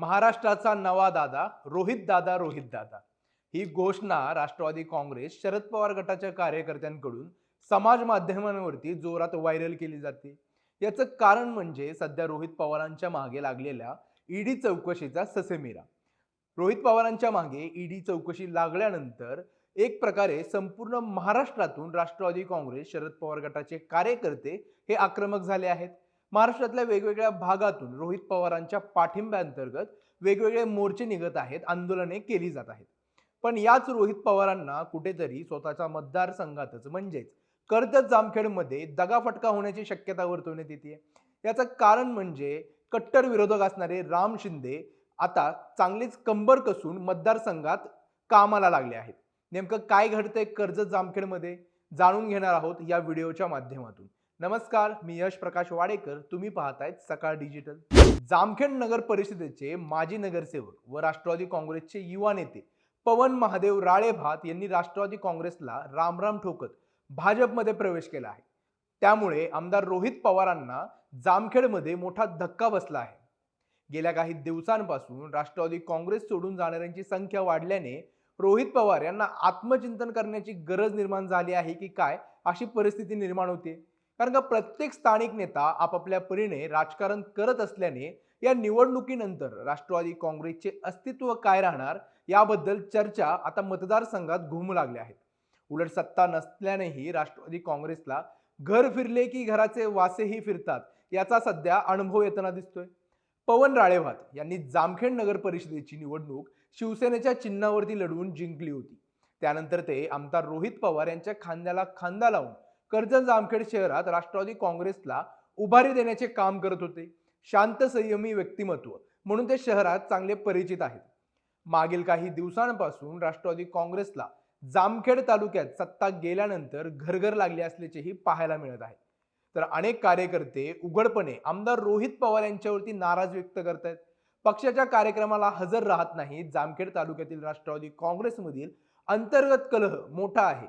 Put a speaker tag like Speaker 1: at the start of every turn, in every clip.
Speaker 1: महाराष्ट्राचा नवा दादा रोहित दादा रोहित दादा. ही घोषणा राष्ट्रवादी काँग्रेस शरद पवार गटाच्या कार्यकर्त्यांकडून समाज माध्यमांवरती जोरात व्हायरल केली जाते. याचं कारण म्हणजे सध्या रोहित पवारांच्या मागे लागलेल्या ईडी चौकशीचा ससेमिरा. रोहित पवारांच्या मागे ईडी चौकशी लागल्यानंतर एक प्रकारे संपूर्ण महाराष्ट्रातून राष्ट्रवादी काँग्रेस शरद पवार गटाचे कार्यकर्ते हे आक्रमक झाले आहेत. महाराष्ट्रातल्या वेगवेगळ्या भागातून रोहित पवारांच्या पाठिंब्याअंतर्गत वेगवेगळे मोर्चे निघत आहेत आंदोलने केली जात आहेत. पण याच रोहित पवारांना कुठेतरी स्वतःच्या मतदारसंघातच म्हणजेच कर्जत जामखेडमध्ये दगाफटका होण्याची शक्यता वर्तवण्यात येते याचं कारण म्हणजे कट्टर विरोधक असणारे राम शिंदे आता चांगलीच कंबर कसून मतदारसंघात कामाला लागले आहेत. नेमकं काय घडतंय कर्जत जामखेडमध्ये? जाणून घेणार आहोत या व्हिडिओच्या माध्यमातून. नमस्कार मी यश प्रकाश वाडेकर. तुम्ही पाहतायत सकाळ डिजिटल. जामखेड नगर परिषदेचे माजी नगरसेवक व राष्ट्रवादी काँग्रेसचे युवा नेते पवन महादेव राळेभात यांनी राष्ट्रवादी काँग्रेसला रामराम ठोकत भाजपमध्ये प्रवेश केला आहे. त्यामुळे आमदार रोहित पवारांना जामखेडमध्ये मोठा धक्का बसला आहे. गेल्या काही दिवसांपासून राष्ट्रवादी काँग्रेस सोडून जाणाऱ्यांची संख्या वाढल्याने रोहित पवार यांना आत्मचिंतन करण्याची गरज निर्माण झाली आहे की काय अशी परिस्थिती निर्माण होते. कारण का प्रत्येक स्थानिक नेता आपापल्या परीने राजकारण करत असल्याने या निवडणुकीनंतर राष्ट्रवादी काँग्रेसचे अस्तित्व काय राहणार याबद्दल चर्चा आता मतदारसंघात घुमू लागल्या आहेत. उलट सत्ता नसल्यानेही राष्ट्रवादी काँग्रेसला घर फिरले की घराचे वासेही फिरतात याचा सध्या अनुभव येताना दिसतोय. पवन राळेभात यांनी जामखेड नगर परिषदेची निवडणूक शिवसेनेच्या चिन्हावरती लढवून जिंकली होती. त्यानंतर ते आमदार रोहित पवार यांच्या खांद्याला खांदा लावून कर्जत जामखेड शहरात राष्ट्रवादी काँग्रेसला उभारी देण्याचे काम करत होते. शांत संयमी व्यक्तिमत्व म्हणून ते शहरात चांगले परिचित आहेत. मागील काही दिवसांपासून राष्ट्रवादी काँग्रेसला जामखेड तालुक्यात सत्ता गेल्यानंतर घरघर लागली असल्याचेही पाहायला मिळत आहे. तर अनेक कार्यकर्ते उघडपणे आमदार रोहित पवार यांच्यावरती नाराज व्यक्त करतायत पक्षाच्या कार्यक्रमाला हजर राहत नाही जामखेड तालुक्यातील राष्ट्रवादी काँग्रेसमधील अंतर्गत कलह मोठा आहे.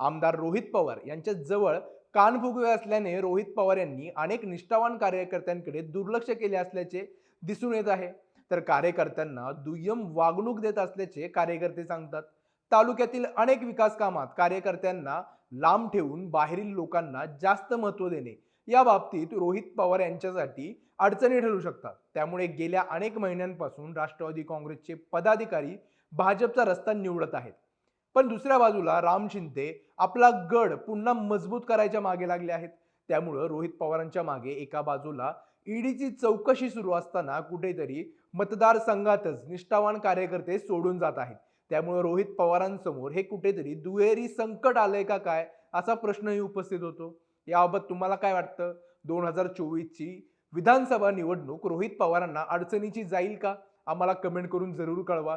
Speaker 1: आमदार रोहित पवार यांच्या जवळ कान फुगवे असल्याने रोहित पवार यांनी अनेक निष्ठावान कार्यकर्त्यांकडे दुर्लक्ष केले असल्याचे दिसून येत आहे. तर कार्यकर्त्यांना दुय्यम वागणूक देत असल्याचे कार्यकर्ते सांगतात. तालुक्यातील अनेक विकास कामात कार्यकर्त्यांना लांब ठेवून बाहेरील लोकांना जास्त महत्त्व देणे या बाबतीत रोहित पवार यांच्यासाठी अडचणी ठरू शकतात. त्यामुळे गेल्या अनेक महिन्यांपासून राष्ट्रवादी काँग्रेसचे पदाधिकारी भाजपचा रस्ता निवडत आहेत. पण दुसऱ्या बाजूला राम शिंदे आपला गड पुन्हा मजबूत करायच्या मागे लागले आहेत. त्यामुळं रोहित पवारांच्या मागे एका बाजूला ईडीची चौकशी सुरू असताना कुठेतरी मतदारसंघातच निष्ठावान कार्यकर्ते सोडून जात आहेत. त्यामुळे रोहित पवारांसमोर हे कुठेतरी दुहेरी संकट आलंय का काय असा प्रश्नही उपस्थित होतो. याबाबत तुम्हाला काय वाटतं? दोन हजार चोवीसची विधानसभा निवडणूक रोहित पवारांना अडचणीची जाईल का? आम्हाला कमेंट करून जरूर कळवा.